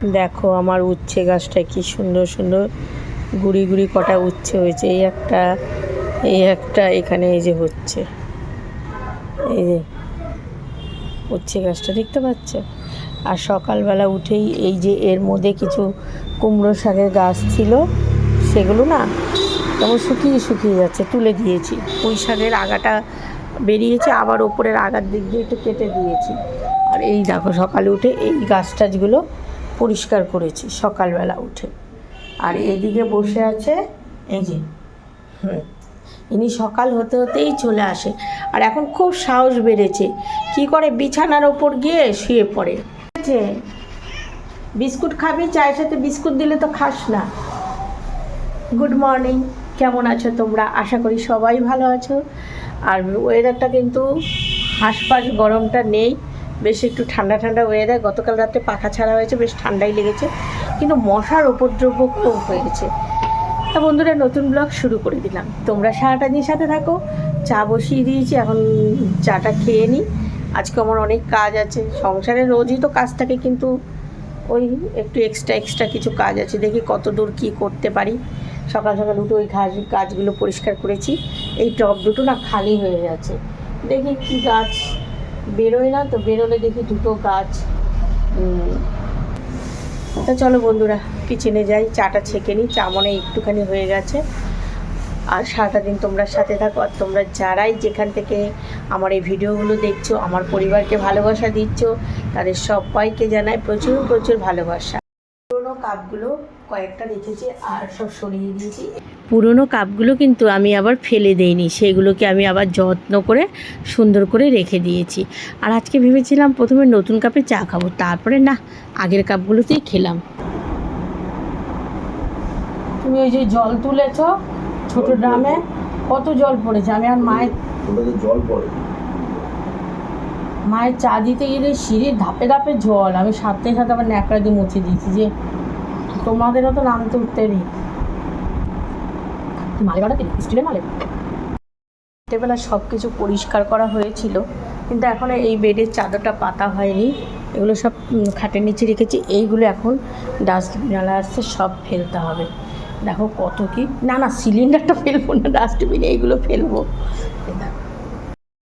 দেখো আমার উচ্ছে গাছটা কি সুন্দর সুন্দর গুড়ি গুড়ি কটা উচ্ছে হয়েছে। এই একটা এই একটা এখানে এই যে হচ্ছে। এই যে উচ্ছে গাছটা দেখতে পাচ্ছ? আর সকালবেলা উঠেই এই যে এর মধ্যে কিছু কুমড়ো শাকের গাছ ছিল, সেগুলো না তেমন শুকিয়ে শুকিয়ে যাচ্ছে, তুলে দিয়েছি। পুঁই শাকের আগাটা বেরিয়েছে, আবার ওপরের আগার দিক দিয়ে একটু কেটে দিয়েছি। আর এই দেখো সকালে উঠে এই গাছ টাছগুলো পরিষ্কার করেছি সকালবেলা উঠে। আর এদিকে বসে আছে এই যে, হুম, ইনি সকাল হতে হতেই চলে আসে। আর এখন খুব সাহস বেড়েছে। কি করে বিছানার ওপর গিয়ে শুয়ে পড়ে? আছে বিস্কুট খাবি, চায়ের সাথে বিস্কুট দিলে তো খাস না। গুড মর্নিং, কেমন আছো তোমরা? আশা করি সবাই ভালো আছো। আর ওয়েদারটা কিন্তু হাঁসফাঁস গরমটা নেই। বেশ একটু ঠান্ডা ঠান্ডা ওয়েদার গতকাল রাতে পাখা ছাড়া হয়েছে, বেশ ঠান্ডাই লেগেছে। কিন্তু মশার উপদ্রব খুব হয়েছে তা বন্ধুরা, নতুন ব্লগ শুরু করে দিলাম। তোমরা সারাটা দিন সাথে থাকো, চা বসিয়ে দিয়েছি, এখন চাটা খেয়ে নিই। আজকে আমার অনেক কাজ আছে। সংসারে রোজই তো কাজ থাকে, কিন্তু ওই একটু এক্সট্রা এক্সট্রা কিছু কাজ আছে। দেখি কত দূর কী করতে পারি। সকাল সকাল উঠে ওই ঘাস, গাছগুলো পরিষ্কার করেছি। এই টব দুটো না খালি হয়ে গেছে। দেখি কি গাছ বেরোয় না, তো বেরোলে দেখি দুটো গাছ। তা চলো বন্ধুরা কিচেনে যাই, চাটা ছেঁকে নিই, চা মনে একটুখানি হয়ে গেছে। আর সারাটা দিন তোমরা সাথে থাকো, আর তোমরা যারাই যেখান থেকে আমার এই ভিডিওগুলো দেখছ, আমার পরিবারকে ভালোবাসা দিচ্ছ, তাদের সবাইকে জানাই প্রচুর প্রচুর ভালোবাসা। কাপগুলো কয়েকটা রেখেছি আর সব সরিয়ে দিয়েছি। পুরোনো কাপগুলো কিন্তু আমি আবার ফেলে দেইনি সেগুলোকে আমি আবার যত্ন করে সুন্দর করে রেখে দিয়েছি। আর আজকে ভেবেছিলাম প্রথমে নতুন কাপে চা খাব তারপরে না আগের কাপগুলোতেই খেলাম। তুমি ওই যে জল তুলেছ ছোট ড্রামে কত জল পড়েছে? আমি আর মায়ের জল পড়ে। মায়ের চা দিতে গেলে সিঁড়ির ধাপে ধাপে জল আমি সাথে সাথে আবার ন্যাকড়া দিয়ে মুছে দিয়েছি যে তোমাদেরও তো নামতে উঠতে নেই। মালে বাড়াতে স্টিলের রাত্রেবেলা সব কিছু পরিষ্কার করা হয়েছিল, কিন্তু এখন এই বেডের চাদরটা পাতা হয়নি। এগুলো সব খাটের নিচে রেখেছি। এইগুলো এখন ডাস্টবিনালা আসছে সব ফেলতে হবে। দেখো কত কি, না না সিলিন্ডারটা ফেলব না ডাস্টবিনে এইগুলো ফেলব।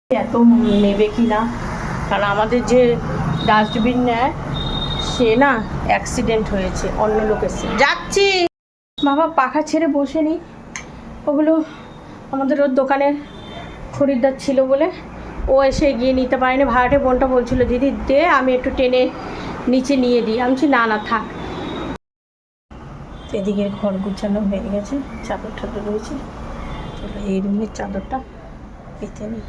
এত নেবে কি না? কারণ আমাদের যে ডাস্টবিন নেয় সে না অ্যাক্সিডেন্ট হয়েছে, অন্য লোকের যাচ্ছি। বাবা পাখা ছেড়ে বসে নি ওগুলো আমাদের ওর দোকানের খরিদ্দার ছিল বলে ও এসে গিয়ে নিতে পারেনি। ভাড়াটে বোনটা বলছিল, দিদি, দে, আমি একটু টেনে নিচে নিয়ে দিই। আমি না না, থাক। এদিকে ঘর গুছানো হয়ে গেছে চাদর টাদর রয়েছে এই রুমের চাদরটা পেতে নিই।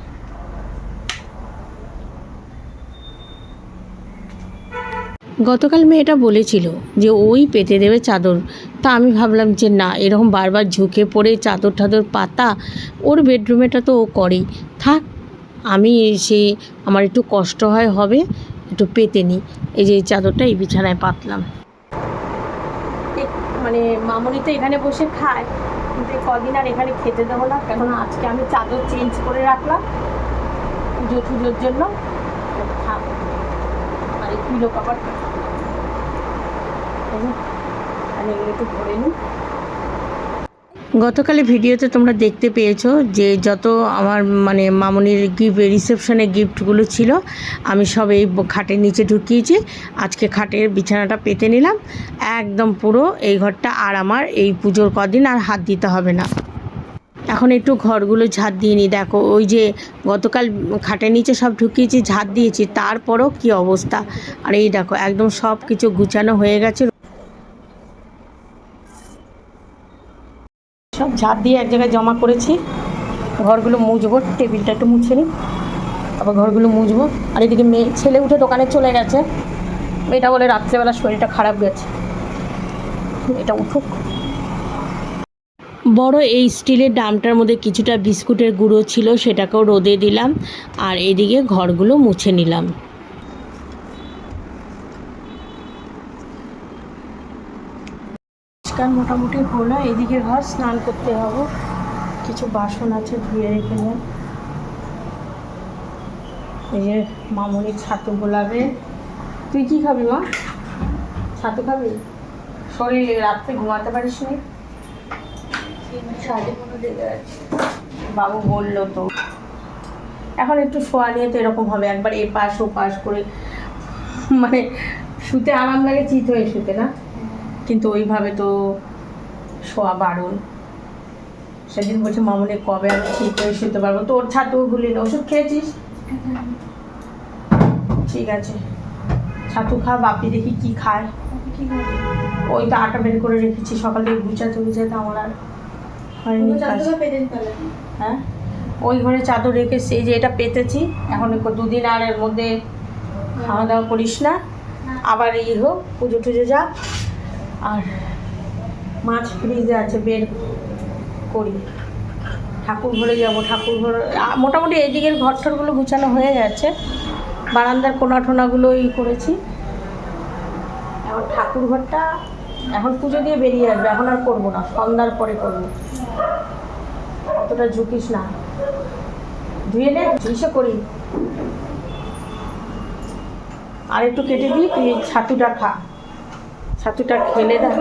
গতকাল মেয়েটা বলেছিল যে ওই পেতে দেবে চাদর। তা আমি ভাবলাম যে না, এরকম বারবার ঝুঁকে পড়ে চাদর টাদর পাতা ওর বেডরুমেটা তো ও করেই। থাক, আমি সে আমার একটু কষ্ট হয়, হবে, একটু পেতে নিই এই যে চাদরটা এই বিছানায় পাতলাম। মানে মামনি তো এখানে বসে খায়। কিন্তু কদিন আর এখানে খেতে দেবো না। কেননা আজকে আমি চাদর চেঞ্জ করে রাখলাম পুজো জন্য। আর এই পিলো কাপড় আর এগুলো একটু ভরে নিই। গতকালে ভিডিওতে তোমরা দেখতে পেয়েছ যে যত আমার মানে মামনির গিফট, রিসেপশনের গিফটগুলো ছিল, আমি সব এই খাটের নিচে ঢুকিয়েছি। আজকে খাটের বিছানাটা পেতে নিলাম। একদম পুরো এই ঘরটা আর আমার এই পুজোর কদিন আর হাত দিতে হবে না। এখন একটু ঘরগুলো ঝাড় দিয়ে নিই দেখো, ওই যে গতকাল খাটের নিচে সব ঢুকিয়েছি, ঝাড় দিয়েছি, তারপরও কি অবস্থা? আর এই দেখো, একদম সব কিছু গুছানো হয়ে গেছে। সব ঝাড় দিয়ে এক জায়গায় জমা করেছি। ঘরগুলো মুছবো, টেবিলটা একটু মুছে নিই আবার ঘরগুলো মুছবো। আর এদিকে মেয়ে, ছেলে উঠে দোকানে চলে গেছে। মেয়েটা বলে, রাত্রেবেলা শরীরটা খারাপ গেছে। এটা উঠুক। বড় এই স্টিলের ডামটার মধ্যে কিছুটা বিস্কুটের গুঁড়ো ছিল, সেটাকেও রোদে দিলাম আর এদিকে ঘরগুলো মুছে নিলাম। পরিষ্কার মোটামুটি হলো, এদিকে ঘর স্নান করতে হবে। কিছু বাসন আছে, ধুয়ে রেখে যান এই যে মামনি ছাতু গোলাবে। তুই কি খাবি মা? ছাতু খাবি? শরীর রাত্রে ঘুমাতে পারিস নি সাড়ে পনেরো লেগে আছে বাবু বলল তো। এখন একটু শোয়া নিয়ে তো এরকম হবে একবার এ পাশ ও পাশ করে মানে শুতে আরাম লাগে চিত হয়ে শুতে না? কিন্তু ওইভাবে তো শোয়া বারণ। সেদিন বলছে মামুনি কবে আমি চিত হয়ে শুতে পারব? তোর না ওষুধ খেয়েছিস? ঠিক আছে। ছাতু খা বাপি দেখি কি খায়। ওই তো আটা বের করে রেখেছি সকালে গুছাতে গুছাতে আমার আর হ্যাঁ? ওই ঘরে চাদর রেখেছি এই যে এটা পেতেছি এখন দুদিন আর এর মধ্যে খাওয়া দাওয়া করিস না। আবার এই হোক পুজো টুজো যা আর মাছ ফ্রিজে আছে বের করি। ঠাকুর ঘরে যাব ঠাকুর ঘর মোটামুটি এইদিকের ঘর টরগুলো গুছানো হয়ে গেছে। বারান্দার কোনা টোনাগুলো ই করেছি। এখন ঠাকুর ঘরটা এখন পুজো দিয়ে বেরিয়ে আসবে এখন আর করব না সন্ধ্যার পরে করব। অতটা ঝুঁকিস না। ধুয়ে নে ইসে করি। আর একটু কেটে দিই তুই ছাতুটা খা। ছাতুটা খেলে দেখ।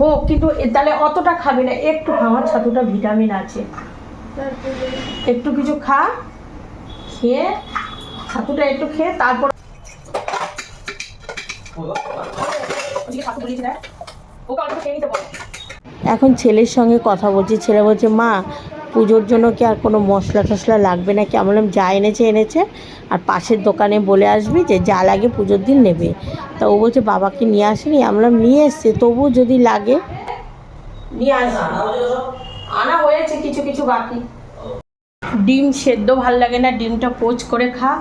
হোক কিন্তু তাহলে অতটা খাবি না একটু খা আমার ছাতুটা ভিটামিন আছে। একটু কিছু খা খেয়ে ছাতুটা একটু খেয়ে তারপর এখন ছেলের সঙ্গে কথা বলছি ছেলে বলছে মা পুজোর জন্য কি আর কোনো মশলা টশলা লাগবে নাকি? আমি বললাম যা এনেছে এনেছে আর পাশের দোকানে বলে আসবি যে যা লাগে পুজোর দিন নেবে। তা ও বলছে বাবাকে নিয়ে আসেনি? আমি বললাম নিয়ে এসছে তবু যদি লাগে। নিয়ে আসবি আনা হয়েছে কিছু কিছু বাকি। ডিম সেদ্ধ ভালো লাগে না ডিমটা পোচ করে খা।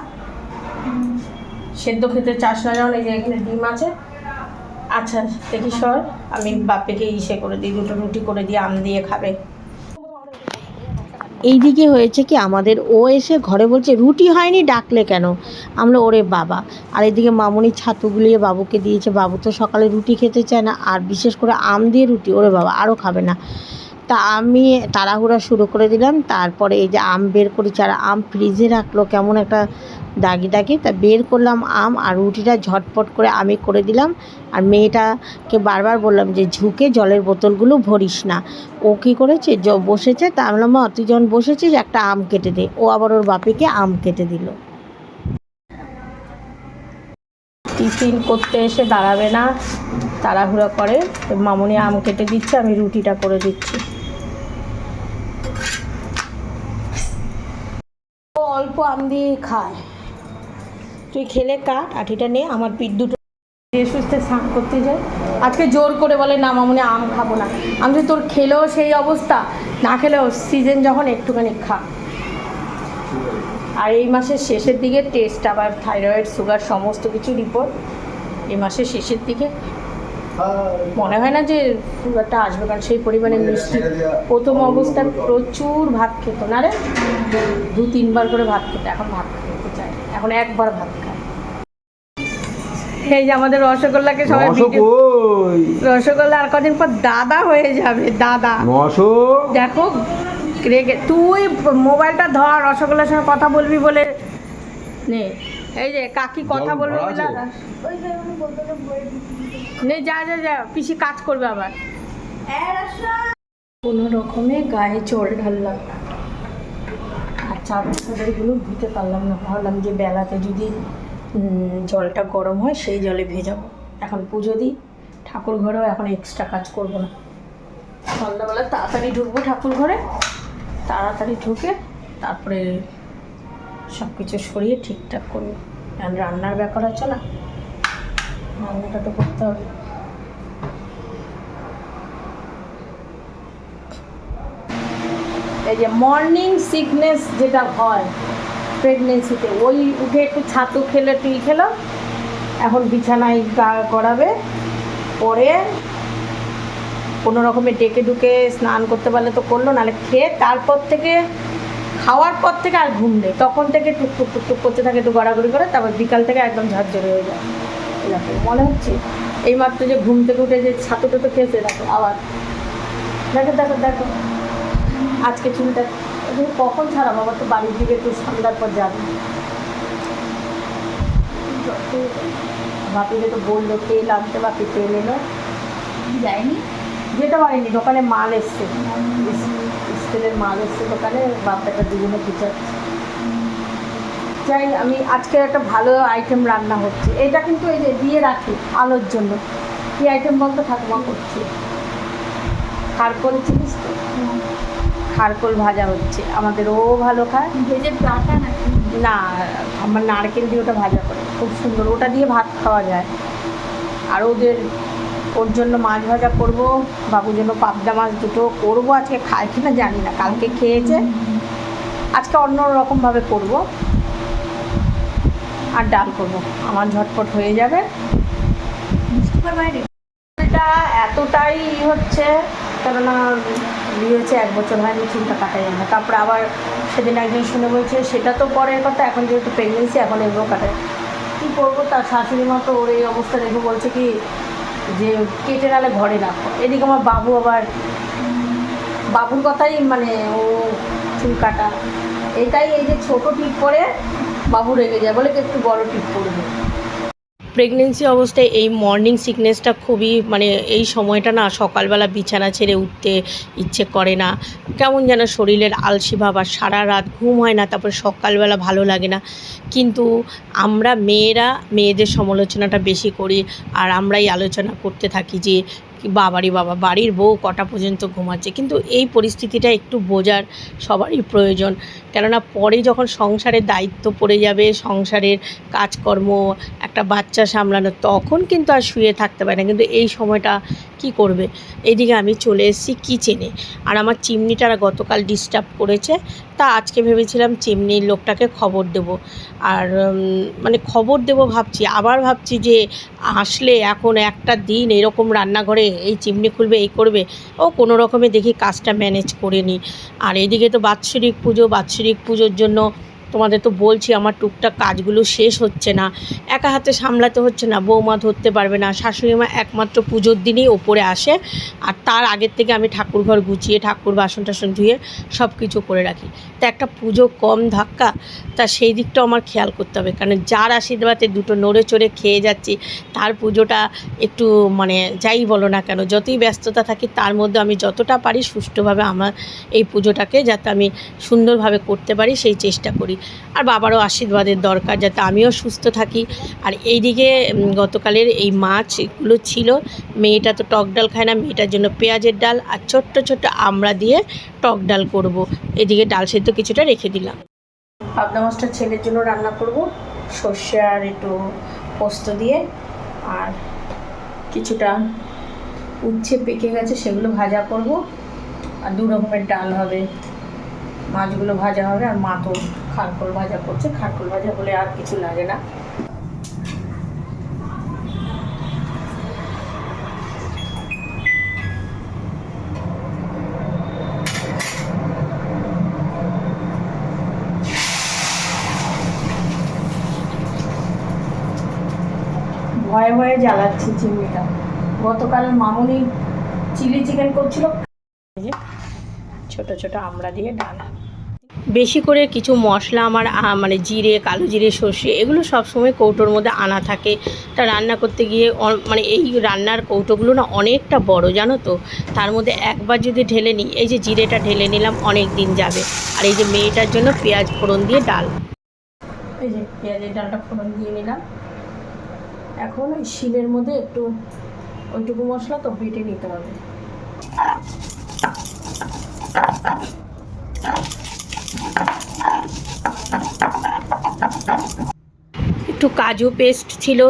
সেদ্ধ খেতে চাষ না যেমন এই যে এখানে ডিম আছে আচ্ছা দেখি সর। আমি বাপেকে ইসে করে দিই, দুটো রুটি করে দিয়ে আম দিয়ে খাবে। এইদিকে হয়েছে কি, আমাদের ও এসে ঘরে বলছে, রুটি হয়নি, ডাকলে কেন? আমরা ওরে বাবা। আর এদিকে মামুনি ছাতু গুলিয়ে বাবুকে দিয়েছে, বাবু তো সকালে রুটি খেতে চায় না, আর বিশেষ করে আম দিয়ে রুটি, ওরে বাবা আরও খাবে না। তা আমি তাড়াহুড়া শুরু করে দিলাম, তারপরে এই যে আম বের করেছি, আর আম ফ্রিজে রাখল, কেমন একটা দাগি দাগি তা বের করলাম আম আর রুটিটা ঝটপট করে আমি করে দিলাম। আর মেয়েটাকে বারবার বললাম যে ঝুঁকে জলের বোতলগুলো ভরিস না। ও কী করেছে? জ- বসেছে তা আমি বললাম "মা, তুই যখন বসেছিস একটা আম কেটে দে। ও আবার ওর বাপিকে আম কেটে দিল। টিফিন করতে এসে দাঁড়াবে না তাড়াহুড়া করে। মামনি আম কেটে দিচ্ছে আমি রুটিটা করে দিচ্ছি। অল্প আম দিয়ে খায়। তুই খেলে কাট আঠিটা নে, আমার পিঠ দুটো সুস্থে স্নান করতে যায় আজকে জোর করে বলে, না, মামুনি, আম খাব না। আমি যে তোর খেলেও সেই অবস্থা, না খেলেও সিজন যখন একটুখানি খা। আর এই মাসের শেষের দিকে টেস্ট আবার থাইরয়েড সুগার সমস্ত কিছু রিপোর্ট এই মাসের শেষের দিকে। মনে হয় না যে সুগারটা আসবে, কারণ সেই পরিমাণে মিষ্টি। প্রথম অবস্থায় প্রচুর ভাত খেত না রে? দু তিনবার করে ভাত খেত, এখন ভাত খেতে। এখন একবার ভাত খায়। এই যে আমাদের রসগোল্লাকে সবাই রসগোল্লা? আর কদিন পর দাদা হয়ে যাবে দাদা। দেখো রেগে তুই মোবাইলটা ধর রসগোল্লার সঙ্গে কথা বলবি বলে। নে এই যে কাকি কথা বলবে নে যা যা যা পিসি কাজ করবে আবার। কোনো রকমে গায়ে জল ঢাললাম চাদর চাদরগুলো ধুতে পারলাম না। ভাবলাম যে বেলাতে যদি জলটা গরম হয় সেই জলে ভেজাবো। এখন পুজো দিই, ঠাকুর ঘরেও এখন এক্সট্রা কাজ করব না। সন্ধ্যাবেলা তাড়াতাড়ি ঢুকবো ঠাকুর ঘরে, তাড়াতাড়ি ঢুকে তারপরে সব কিছু সরিয়ে ঠিকঠাক করব। কারণ রান্নার ব্যাপার আছে না, রান্নাটা তো করতে হবে। এই যে মর্নিং সিকনেস যেটা হয় প্রেগনেন্সিতে ওই উঠে একটু ছাতু খেলে তুই খেলো, এখন বিছানায় গা করাবে পরে কোনো রকমে ডেকে ডুকে স্নান করতে পারলে তো করল, নাহলে খেয়ে তারপর থেকে, খাওয়ার পর থেকে আর ঘুম নেই। তখন থেকে টুক টুক টুক টুক করতে থাকে, একটু গড়াগড়ি করে, তারপর বিকাল থেকে একদম ঝরঝরে হয়ে যায়। এরকম মনে হচ্ছে? এই মাত্র যে ঘুম থেকে উঠে যে ছাতুটা তো খেয়েছে, দেখো আবার। দেখো দেখো দেখো। আজকে চুলটা কখন ছাড়া বাবা তো বাড়ির দিকে একটু সন্ধ্যার পর যাবে। বাপিকে তো বলল তেল আনতে বাপি তেল এলো। যায়নি? যেতে পারিনি দোকানে মাল এসছে। স্টিলের মাল এসছে দোকানে বাপটা দুজনে পিছাচ্ছে যাই আমি আজকে একটা ভালো আইটেম রান্না হচ্ছে। এটা কিন্তু এই যে দিয়ে রাখি আলোর জন্য। কী আইটেম বলতো ঠাকুমা করছে। খারকোল চিনিস তো? খারকোল ভাজা হচ্ছে। আমাদের ও ভালো খায়। ভেজে নাকি? না আমার নারকেল দিয়ে ওটা ভাজা করে। খুব সুন্দর। ওটা দিয়ে ভাত খাওয়া যায়। আর ওদের ওর জন্য মাছ ভাজা করব বাবুর জন্য পাবদা মাছ দুটো করব। আজকে খায় কি না জানি না। কালকে খেয়েছে। আজকে অন্য রকমভাবে করব। আর ডাল করব। আমার ঝটপট হয়ে যাবে। বাইরে এতটাই হচ্ছে। কেননা বিয়ে হয়েছে এক বছর হয়নি চুলটা কাটা যায় না তারপরে আবার সেদিন একজন শুনে বলছে, সেটা তো পরের কথা, এখন যেহেতু প্রেগনেন্সি এখন এগুলো কাটায় কী করব? তার শাশুড়ি মা তো ওর এই অবস্থা দেখে বলছে কি, যে কেটে নালে ঘরে রাখো। এদিকে আমার বাবু আবার, বাবুর কথাই মানে ও চুল কাটা। এটাই এই যে ছোটো টিপ করে বাবু রেগে যায়, বলে একটু বড় টিপ করবে প্রেগনেন্সি অবস্থায় এই মর্নিং সিকনেসটা খুবই মানে এই সময়টা না সকালবেলা বিছানা ছেড়ে উঠতে ইচ্ছে করে না। কেমন যেন শরীরের আলসি ভাব আর সারা রাত ঘুম হয় না, তারপর সকালবেলা ভালো লাগে না। কিন্তু আমরা মেয়েরা মেয়েদের সমালোচনাটা বেশি করি আর আমরাই আলোচনা করতে থাকি যে কি বাবারই বাবা, বাড়ির বউ কটা পর্যন্ত ঘুমাচ্ছে? কিন্তু এই পরিস্থিতিটা একটু বোঝার সবারই প্রয়োজন। কেননা পরে যখন সংসারের দায়িত্ব পড়ে যাবে, সংসারের কাজকর্ম, একটা বাচ্চা সামলানো, তখন কিন্তু আর শুয়ে থাকতে পারে না। কিন্তু এই সময়টা কি করবে? এইদিকে আমি চলে এসেছি কিচেনে আর আমার চিমনিটারা গতকাল ডিস্টার্ব করেছে, তা আজকে ভেবেছিলাম চিমনির লোকটাকে খবর দেব। আর মানে খবর দেব ভাবছি, আবার ভাবছি যে আসলে এখন একটা দিন এরকম রান্নাঘরে এই চিমনি খুলবে, এই করবে, ও কোনো রকমে দেখি কাজটা ম্যানেজ করে নিই আর এদিকে তো বাৎসরিক পুজো, বাৎসরিক পুজোর জন্য তোমাদের তো বলছি, আমার টুকটাক কাজগুলো শেষ হচ্ছে না। একা হাতে সামলাতে হচ্ছে না, বৌমা ধরতে পারবে না, শাশুড়ি মা একমাত্র পুজোর দিনই ওপরে আসে। আর তার আগের থেকে আমি ঠাকুর ঘর গুছিয়ে, ঠাকুর বাসন টাসন ধুয়ে সব কিছু করে রাখি। তা একটা পুজো কম ধাক্কা, তা সেই দিকটাও আমার খেয়াল করতে হবে। কারণ যার আশীর্বাদে দুটো নড়ে চড়ে খেয়ে যাচ্ছি, তার পুজোটা একটু মানে যাই বলো না কেন, যতই ব্যস্ততা থাকি, তার মধ্যে আমি যতটা পারি সুষ্ঠুভাবে আমার এই পুজোটাকে যাতে আমি সুন্দরভাবে করতে পারি, সেই চেষ্টা করি। আর বাবারও আশীর্বাদের দরকার যাতে আমিও সুস্থ থাকি। আর এইদিকে গতকালের এই মাছগুলো ছিল, মেয়েটা তো টক ডাল খায় না, মেয়েটার জন্য পেঁয়াজের ডাল আর ছোট্ট ছোট্ট আমড়া দিয়ে টক ডাল করব। এদিকে ডাল সেদ্ধ কিছুটা রেখে দিলাম। পাবদা মাছটা ছেলের জন্য রান্না করব। সর্ষে আর একটু পোস্ত দিয়ে আর কিছুটা উচ্ছে পেকে গেছে, সেগুলো ভাজা করব। আর দু রকমের ডাল হবে। মাছগুলো ভাজা হবে আর মা তো খারকোল ভাজা করছে। খারকোল ভাজা বলে আর কিছু লাগে না। ভয়ে ভয়ে জ্বালাচ্ছি চিংড়িটা। গতকাল মামুনি চিলি চিকেন করছিল। ছোট ছোট আমড়া দিয়ে ডাল বেশি করে কিছু মশলা আমার মানে জিরে, কালো জিরে, সর্ষে এগুলো সবসময় কৌটোর মধ্যে আনা থাকে। তা রান্না করতে গিয়ে মানে এই রান্নার কৌটোগুলো না অনেকটা বড়, জানো তো? তার মধ্যে একবার যদি ঢেলে নিই, এই যে জিরেটা ঢেলে নিলাম, অনেক দিন যাবে। আর এই যে মেয়েটার জন্য পেঁয়াজ ফোড়ন দিয়ে ডাল। এই যে পেঁয়াজের ডালটা ফোড়ন দিয়ে নিলাম। এখন ওই শিলের মধ্যে একটু ওইটুকু মশলা তো বেটে নিতে হবে। একটু কাজু পেস্ট ছিল,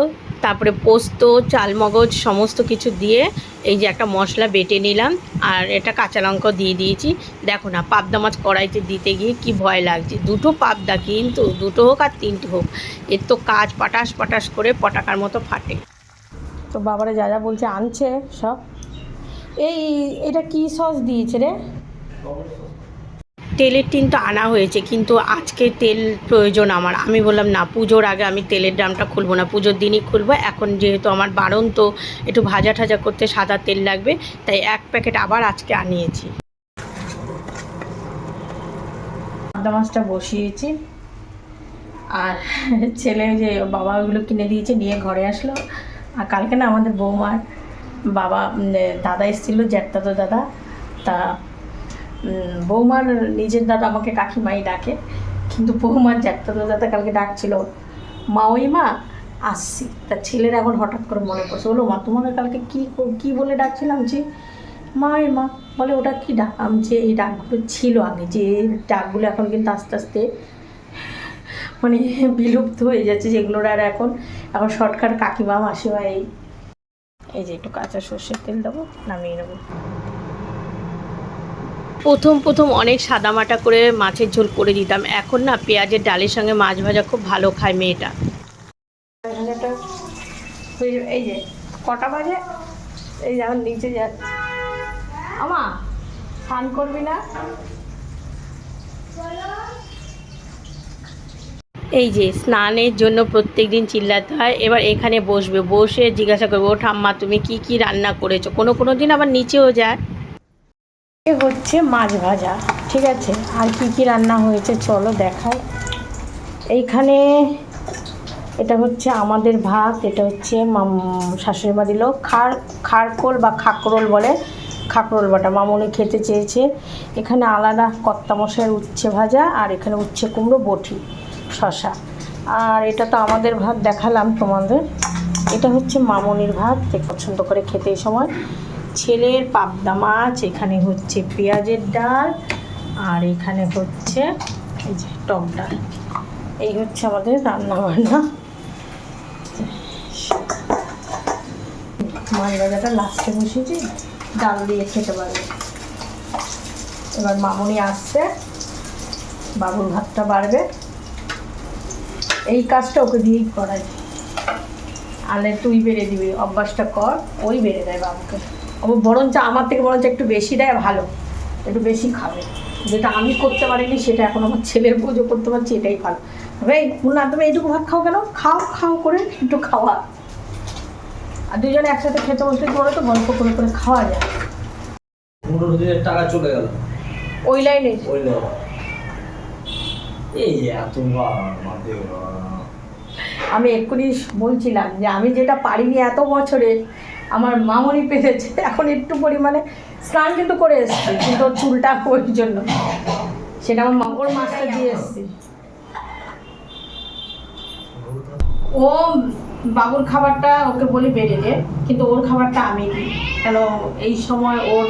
তারপরে পোস্ত, চালমগজ, সমস্ত কিছু দিয়ে এই যে একটা মশলা বেটে নিলাম, আর এটা কাঁচা লঙ্কা দিয়ে দিয়েছি। দেখো না, পাবদা মাছ কড়াইতে দিতে গিয়ে কি ভয় লাগছে। দুটো পাবদা কিন্তু, দুটো হোক আর তিনটে হোক এর তো কাজ পাটাস পাটাস করে পটাকার মতো ফাটে। তো বাবারা যা যা বলছে আনছে সব। এই, এটা কি সস দিয়েছে রে? তেলের টিন তো আনা হয়েছে, কিন্তু আজকে তেল প্রয়োজন আমার। আমি বললাম, না, পুজোর আগে আমি তেলের ড্রামটা খুলবো না, পুজোর দিনই খুলবো। এখন যেহেতু আমার বারণ তো একটু ভাজা ঠাজা করতে সাদা তেল লাগবে, তাই এক প্যাকেট আবার আজকে আনিয়েছি। পাবদা মাছটা বসিয়েছি, আর ছেলে যে বাবা ওগুলো কিনে দিয়েছে, নিয়ে ঘরে আসলো। আর কালকে না আমাদের বৌমার বাবা দাদা এসেছিল জ্যাঠদাদা দাদা, তা বৌমার নিজের দাদা আমাকে কাকিমাই ডাকে, কিন্তু বৌমার জ্যাঠদাদা দাদা কালকে ডাকছিল, মা, ওই মা, আসছি। তা ছেলের এখন হঠাৎ করে মনে পড়ছে, বলো মা, তোমাকে কালকে কী কী বলে ডাকছিলাম যে? মা, ওই মা, বলে ওটা কী ডাক? আমি যে, এই ডাকগুলো ছিল আগে, যে ডাকগুলো এখন কিন্তু আস্তে আস্তে মানে বিলুপ্ত হয়ে যাচ্ছে, যেগুলোর আর এখন এখন শর্টকাট কাকিমা, মাসিমা এই এই যে একটু কাঁচা সর্ষের তেল দেবো, নামিয়ে নেব। প্রথম প্রথম অনেক সাদামাটা করে মাছের ঝোল করে দিতাম। এখন না পেঁয়াজের ডালের সঙ্গে মাছ ভাজা খুব ভালো খায় মেয়েটা। এই যে কটা বাজে? এই নিচে যাচ্ছে। আমা স্নান করবি না? এই যে স্নানের জন্য প্রত্যেক দিন চিল্লাতে হয়। এবার এখানে বসবে বসে জিজ্ঞাসা করবে ও ঠাম্মা তুমি কি কি রান্না করেছ? কোনো কোনো দিন আবার নিচেও যায়। এ হচ্ছে মাছ ভাজা, ঠিক আছে? আর কি কি রান্না হয়েছে চলো দেখাই। এইখানে এটা হচ্ছে আমাদের ভাত, এটা হচ্ছে শাশুড়ি মা দিল খার, খারকোল বা খাকরোল বলে, খাকরোল বাটা। মামুনি খেতে চেয়েছে। এখানে আলাদা কত্তা মশাইয়ের উচ্ছে ভাজা আর এখানে উচ্ছে কুমড়ো, বটি শশা আর এটা তো আমাদের ভাত দেখালাম তোমাদের। এটা হচ্ছে মামনির ভাত পছন্দ করে খেতে এই সময়। ছেলের পাবদা মাছ, এখানে হচ্ছে পেঁয়াজের ডাল, আর এখানে হচ্ছে এই যে টক ডাল। এই হচ্ছে আমাদের রান্না বান্না মাছ ভাজাটা লাস্টে বসিয়েছি ডাল দিয়ে খেতে পারবে। এবার মামুনি আসছে, বাবুর ভাতটা বাড়বে। এই কাজটা ওকে দিয়েই করাই। আলে তুই বেড়ে দিবি, অভ্যাসটা কর, ওই বেড়ে দেয় বাবুকে। ও বরঞ্চ আমার থেকে বরঞ্চ একটু বেশি দেয় ভালো। একটু বেশি খাবে। যেটা আমি করতে পারিনি সেটা এখন আমার ছেলের পুজো করতে পারছি এটাই ভালো। তবে না তুমি এইটুকু ভাত খাও কেন? খাও খাও করে একটু খাওয়া। আর দুজনে একসাথে খেতে বসলে বলো তো গল্প করে করে খাওয়া যায়। পনেরো দিনের টাকা চলে গেল। ওই লাইনে। ওই এই এত আমি এক্ষুনি বলছিলাম যে আমি যেটা পারিনি এত বছরে আমার মামনি পেরেছে। এখন একটু পরিমাণে স্নান কিন্তু করে এসছি কিন্তু ওর চুলটা ওই জন্য। সেটা আমার মা ওর মাছটা দিয়ে এসছি। ও বাবুর খাবারটা ওকে বলি বেড়ে দে কিন্তু ওর খাবারটা আমি দিই। কেন এই সময় ওর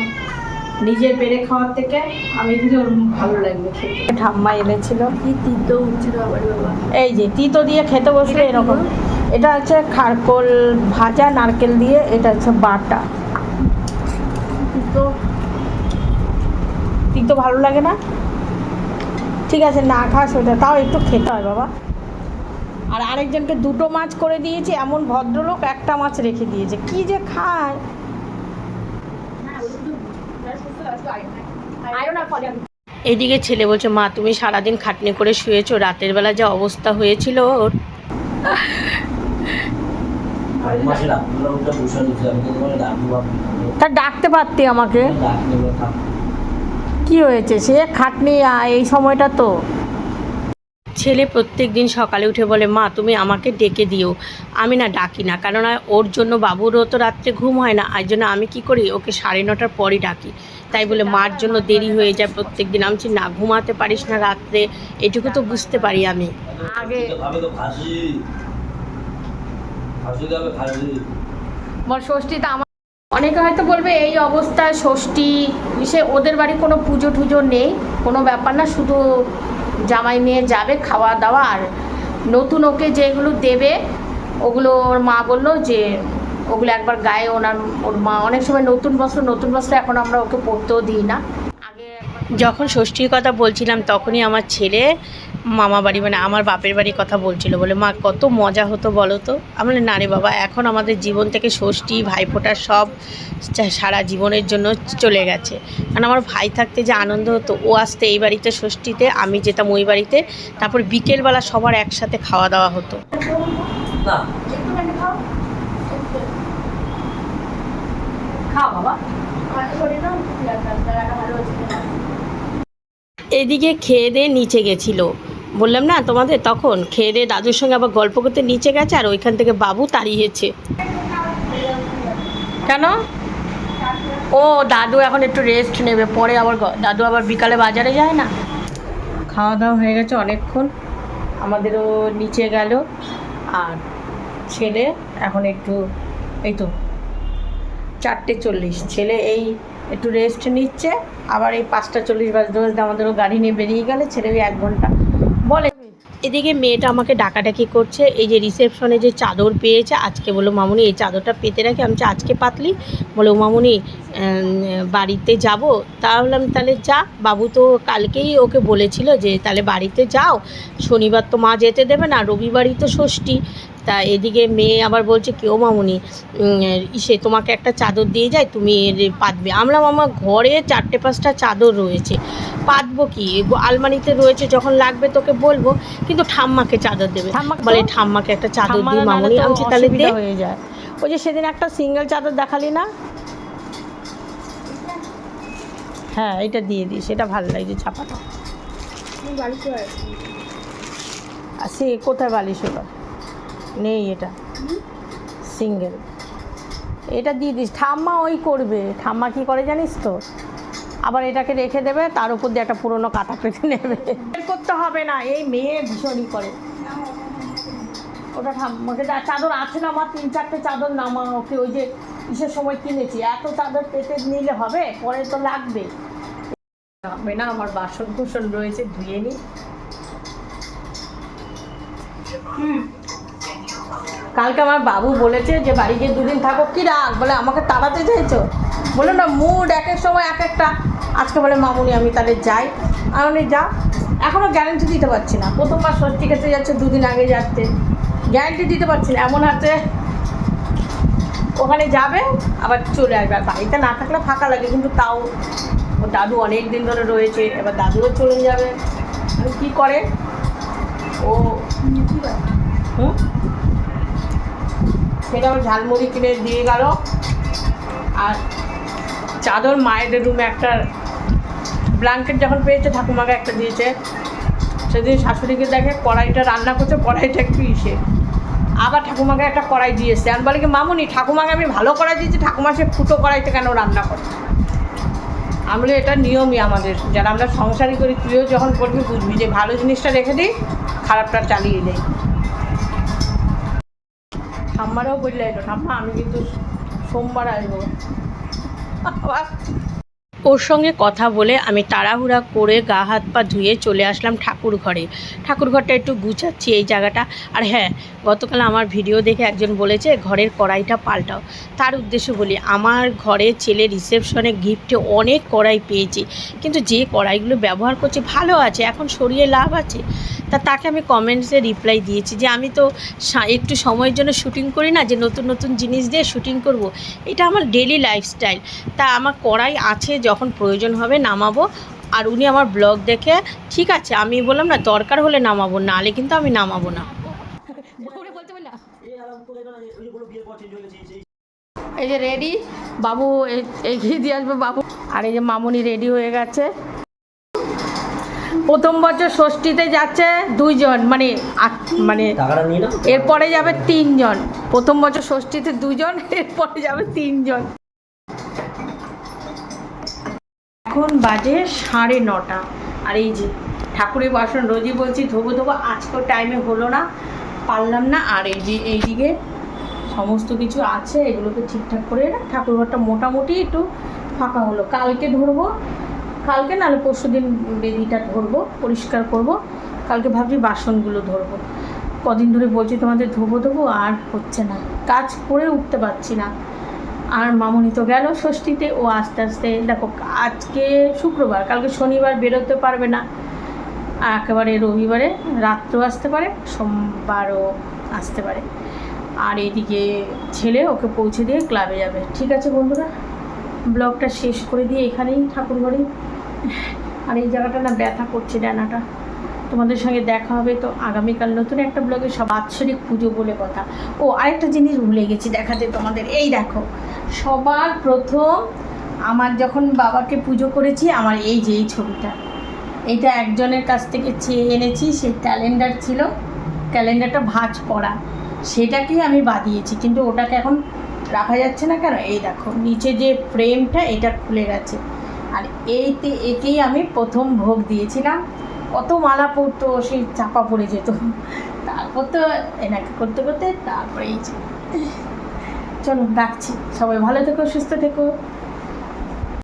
নিজের বেড়ে খাওয়ার থেকে আমি দিলে ওর ভালো লাগবে খেতে। ঠাম্মা এনেছিল। কি তিতো উঠছিল আবার বাবা। এই যে তিতো দিয়ে খেতে বসলে এরকম। এটা হচ্ছে খারকোল ভাজা, নারকেল দিয়ে এটা হচ্ছে বাটা। তিতো। ভালো লাগে না? ঠিক আছে, না খাস ওটা, তাও একটু খেতে হয় বাবা। আর আরেকজনকে দুটো মাছ করে দিয়েছে, এমন ভদ্রলোক একটা মাছ রেখে দিয়েছে। কি যে খায়? তো এদিকে ছেলে বলছে, মা, তুমি সারাদিন খাটনি করে শুয়েছো, রাতের বেলা যে অবস্থা হয়েছিল ওর মাসে ডাক্তার ওটা বসে দিচ্ছে আমি তো ডাকবো তা ডাকতে পারতি আমাকে? কি হয়েছে? সে খাটনি এই সময়টা তো? ছেলে প্রত্যেক দিন সকালে উঠে বলে মা তুমি আমাকে ডেকে দিও। আমি না ডাকি না কেননা ওর জন্য বাবুরও তো রাত্রে ঘুম হয় না। আর জন্য আমি কি করি? ওকে সাড়ে নটার পরই ডাকি। তাই বলে মার জন্য দেরি হয়ে যায় প্রত্যেক দিন। আমি না ঘুমাতে পারিস না রাত্রে। এটুকু তো বুঝতে পারি আমি। আগে ভাবে তো ফাঁসি ফাঁসি যাবে ফাঁসি বল ষষ্ঠীতে আমার অনেকে হয়তো বলবে এই অবস্থায় ষষ্ঠী, সে ওদের বাড়ি কোনো পুজো টুজো নেই, কোনো ব্যাপার না, শুধু জামাই মেয়ে যাবে খাওয়া দাওয়া আর নতুন ওকে যেগুলো দেবে, ওগুলো ওর মা বলল যে ওগুলো একবার গায়ে ওনার, ওর মা অনেক সময় নতুন বস্ত্র নতুন বস্ত্র এখন আমরা ওকে পরতেও দিই না। আগে যখন ষষ্ঠীর কথা বলছিলাম, তখনই আমার ছেলে মামা বাড়ি মানে আমার বাপের বাড়ির কথা বলছিল বলে মা কত মজা হতো বলো তো? আমরা না রে বাবা এখন আমাদের জীবন থেকে ষষ্ঠী ভাইফোঁটার সব সারা জীবনের জন্য চলে গেছে। কারণ আমার ভাই থাকতে যে আনন্দ হতো ও আসতে এই বাড়িতে ষষ্ঠীতে আমি যেতাম ওই বাড়িতে তারপর বিকেলবেলা সবার একসাথে খাওয়া দাওয়া হতো। খাও খাও বাবা। ভালো করে নাও রাখা ভালো হচ্ছে এদিকে খেয়ে দিয়ে নিচে গেছিল। বললাম, না, তোমাদের তখন খেয়ে দাদুর সঙ্গে আবার গল্প করতে নিচে গেছে আর ওইখান থেকে বাবু তাড়িয়েছে। কেন? ও, দাদু এখন একটু রেস্ট নেবে, পরে আবার দাদু আবার বিকালে বাজারে যায় না? খাওয়া দাওয়া হয়ে গেছে অনেকক্ষণ, আমাদেরও নিচে গেল, আর ছেলে এখন একটু, এই তো, চারটে চল্লিশ, ছেলে এই একটু রেস্ট নিচ্ছে, আবার এই পাঁচটা চল্লিশ বাজতে বাজতে আমাদেরও গাড়ি নিয়ে বেরিয়ে গেলে, ছেলে এক ঘণ্টা এদিকে মেয়েটা আমাকে ডাকাডাকি করছে, এই যে রিসেপশনে যে চাদর পেয়েছে, আজকে বলো মামুনি, এই চাদরটা পেতে রাখি, আমি আজকে পাতলি। বলো মামুনি বাড়িতে যাব। তাহলে আমি তাহলে যা, বাবু তো কালকেই ওকে বলেছিল যে, তাহলে বাড়িতে যাও। শনিবার তো মা যেতে দেবে না, রবিবারই তো ষষ্ঠী। তা এদিকে মেয়ে আবার বলছে কেউ মামুনি? ইসে তোমাকে একটা চাদর দিয়ে যায় তুমি এর পাতবে। আমরা আমার ঘরে চারটে পাঁচটা চাদর রয়েছে। পাতবো কি? আলমারিতে রয়েছে যখন লাগবে তোকে বলব কিন্তু ঠাম্মাকে চাদর দেবে। ঠাম্মাকে বলে ঠাম্মাকে একটা চাদর দিই না মামুনি। আমি তাহলে হয়ে যায়। ওই যে সেদিন একটা সিঙ্গেল চাদর দেখালি না? হ্যাঁ এটা দিয়ে দিই সেটা ভালো লাগছে ছাপাটা আর সে কোথায় বালিশ হলো? নেই এটা। সিঙ্গেল এটা দিয়ে দিস। ঠাম্মা ওই করবে। ঠাম্মা কি করে জানিস তো? আবার এটাকে রেখে দেবে, তার উপর দিয়ে একটা পুরোনো কাটা পেতে নেবে। করতে হবে না, এই মেয়ে ভীষণই করে। ওটা ঠাম্মাকে চাদর আছে না, আমার তিন চারটে চাদর নামা, ওকে ওই যে কিসের সময় কিনেছি। এত চাদর পেতে নিলে হবে? পরে তো লাগবে। হবে না, আমার বাসন কুসন রয়েছে, ধুয়ে নিই কালকে আমার বাবু বলেছে যে বাড়ি গিয়ে দুদিন থাকো। কী রাখ বলে আমাকে তাড়াতে চাইছো? বলে না মুড এক এক সময় এক একটা। আজকে বলে মামুনি আমি তাহলে যাই। আমি যা এখনও গ্যারেন্টি দিতে পারছি না। প্রথমবার ষষ্ঠী খেতে যাচ্ছে দুদিন আগে যাচ্ছে। গ্যারেন্টি দিতে পারছি না। এমন হাতে ওখানে যাবে আবার চলে আসবে। আর বাড়িতে না থাকলে ফাঁকা লাগে কিন্তু তাও ও দাদু অনেক দিন ধরে রয়েছে এবার দাদুও চলে যাবে। মানে কী করে? ও হুম? আবার ঝালমুড়ি কিনে দিয়ে গেল। আর চাদর মায়েদের রুমে একটা ব্ল্যাঙ্কেট যখন পেয়েছে, ঠাকুমাকে একটা দিয়েছে। সেদিন শাশুড়িকে দেখে কড়াইটা রান্না করছে, কড়াইটা একটু ইসে। আবার ঠাকুমাকে একটা কড়াই দিয়েছে। আমি বলে কি, মামুনি, ঠাকুমাকে আমি ভালো কড়াই দিয়েছি, ঠাকুমা সে ফুটো কড়াইতে কেন রান্না করে আমি বলি, এটা নিয়মই আমাদের। যারা আমরা সংসারই করি, তুইও যখন করবি বুঝবি যে ভালো জিনিসটা রেখে দিই, খারাপটা চালিয়ে দেয় ঠাম্মারাও বললে ঠাম্মা আমি কিন্তু সোমবার আসব। ওর সঙ্গে কথা বলে আমি তাড়াহুড়া করে গা হাত পা ধুয়ে চলে আসলাম ঠাকুর ঘরে ঠাকুর ঘরটা একটু গুছাচ্ছি এই জায়গাটা। আর হ্যাঁ গতকাল আমার ভিডিও দেখে একজন বলেছে, ঘরের কড়াইটা পাল্টাও। তার উদ্দেশ্যে বলি, আমার ঘরে ছেলে রিসেপশনে গিফটে অনেক কড়াই পেয়েছি, কিন্তু যে কড়াইগুলো ব্যবহার করছে ভালো আছে, এখন সরিয়ে লাভ আছে। তা তাকে আমি কমেন্টসে রিপ্লাই দিয়েছি যে, আমি তো একটু সময়ের জন্য শুটিং করি না, যে নতুন নতুন জিনিস দিয়ে শুটিং করব। এটা আমার ডেলি লাইফস্টাইল তা আমার কড়াই আছে যখন প্রয়োজন হবে নামাবো। আর উনি আমার ব্লগ দেখে ঠিক আছে আমি বললাম না দরকার হলে নামাবো নাহলে কিন্তু আমি নামাবো না। এই যে রেডি বাবু এগিয়ে দিয়ে আসবে বাবু। আর এই যে মামুনি রেডি হয়ে গেছে। প্রথম বছর ষষ্ঠীতে যাচ্ছে দুইজন মানে মানে এরপরে যাবে তিনজন। প্রথম বছর ষষ্ঠীতে দুজন এরপরে যাবে তিনজন। এখন বাজে সাড়ে নটা। আর এই যে ঠাকুরের বাসন রোজই বলছি, ধোবো ধোবো আজকেও টাইমে হলো না, পারলাম না। আর এই যে এইদিকে সমস্ত কিছু আছে, এগুলোকে ঠিকঠাক করে ঠাকুর ঘরটা মোটামুটি একটু ফাঁকা হলো। কালকে ধরবো, কালকে নাহলে পরশু দিন বেদিটা ধরবো, পরিষ্কার করব। কালকে ভাবছি বাসনগুলো ধরবো। কদিন ধরে বলছি তোমাদের ধোবো ধোবো, আর হচ্ছে না। কাজ করে উঠতে পারছি না। আর মামুনি তো গেল ষষ্ঠীতে। ও আস্তে আস্তে, দেখো, আজকে শুক্রবার, কালকে শনিবার বেরোতে পারবে না। একেবারে রবিবারে রাত্রেও আসতে পারে, সোমবারও আসতে পারে। আর এইদিকে ছেলে ওকে পৌঁছে দিয়ে ক্লাবে যাবে। ঠিক আছে বন্ধুরা, ব্লগটা শেষ করে দিয়ে এখানেই ঠাকুর ঘরেই আর এই জায়গাটা না ব্যথা করছে ডানাটা। তোমাদের সঙ্গে দেখা হবে। তো আগামীকাল নতুন একটা ব্লগে সব বাৎসরিক পুজো বলে কথা। ও, আরেকটা জিনিস ভুলে গেছি দেখাতে তোমাদের। এই দেখো, সবার প্রথম আমার যখন বাবাকে পুজো করেছি, আমার এই যে এই ছবিটা। এইটা একজনের কাছ থেকে চেয়ে এনেছি সেই ক্যালেন্ডার ছিল, ক্যালেন্ডারটা ভাঁজ পড়া। সেটাকেই আমি বাদিয়েছি কিন্তু ওটাকে এখন রাখা যাচ্ছে না কেন? এই দেখো, নিচে যে ফ্রেমটা, এটা খুলে গেছে। আর এইতে একেই আমি প্রথম ভোগ দিয়েছিলাম। কত মালা পড়তো সেই চাপা পড়ে যেত। তারপর তো এনাকে করতে করতে তারপরে এই চলো রাখছি। সবাই ভালো থেকো, সুস্থ থেকো।